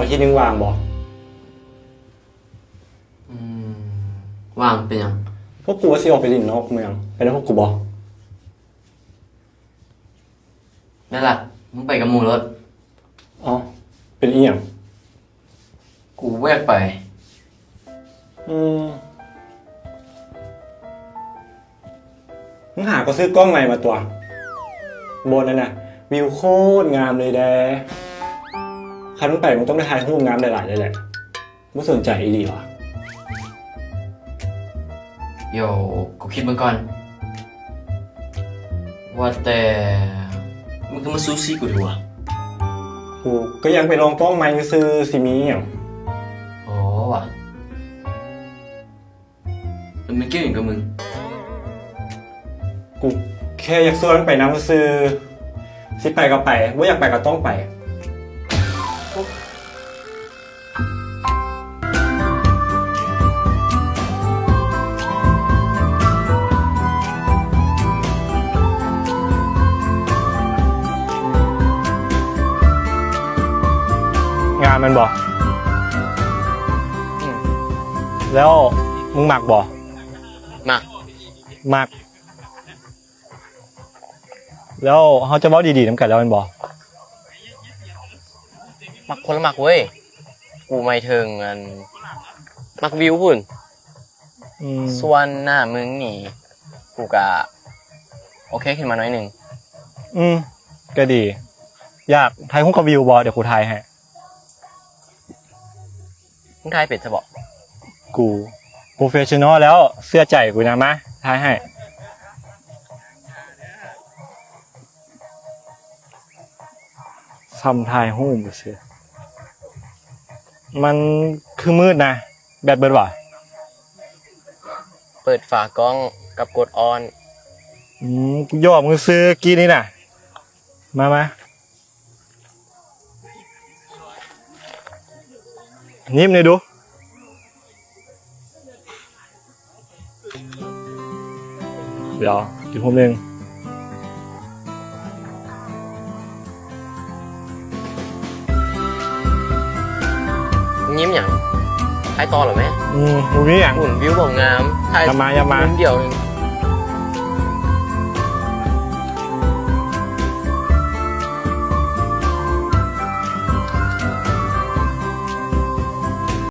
อาทิตย์หนึงว่างบ่อืมว่างเป็นหยัง พวกกูว่าสิออกไปลินนอกเมืองไปแล้วพวกกูบ่นั่นล่ะ มึงไปกับหมู่รถ อ๋อเป็นอีหยังกูแวกไป อืมมึงหาก็ซื้อกล้องใหม่มาตัว บนนั่นน่ะ วิวโคตรงามเลยแด คันมึงไปมึงต้องได้ถ่ายรูปงามหลายๆเลยแหละมึงสนใจอีดีวะเดี๋ยวกูคิดมึงก่อน ว่าแต่มึงก็มาซูซี่กูดีวะกูก็ยังไปลองกล้องใหม่ซื้อสิมีอย่างอ๋อว่ะมันไม่เกี่ยวอย่างกับมึง กูแค่อยากส่วนไปน้ำซื้อสิไปก็ไปว่าอยากไปก็ต้องไป มันบอกแล้วมึงหมักบ่มาหมัก แล้วเขาจะเว้าดีๆน้ำกันแล้วแมันบอกมักคนละมักเว้ย กูไม่ถึงอันมักวิวพุ่น อืมส่วนหน้ามึงนี่ กูกะโอเคขึ้นมาหน่อยหนึ่ง อืมก็ดี อยากทายหุ้นกับวิวบอเดี๋ยวกูทายให้ มึงทายเป็ดจะบอกกู โปรเฟชชั่นอลแล้วเสื้อใจกูนะมาทายให้ทำทายหุ้มเสือมันคือมืดนะ แบตเบิร์ดว่ะเปิดฝากล้องกับกดออน อืมกูยอมมึงซื้อกี้นี่น่ะ มามา นิ่มเลยดู เดี๋ยวอีกผมหนึ่งมึงยิ้มอย่างทายต่อเหรอแม่อืมมูนี่อย่างหุ่นวิวบอกงามทายอย่ามาอย่ามา มุเดียวหนึ่ง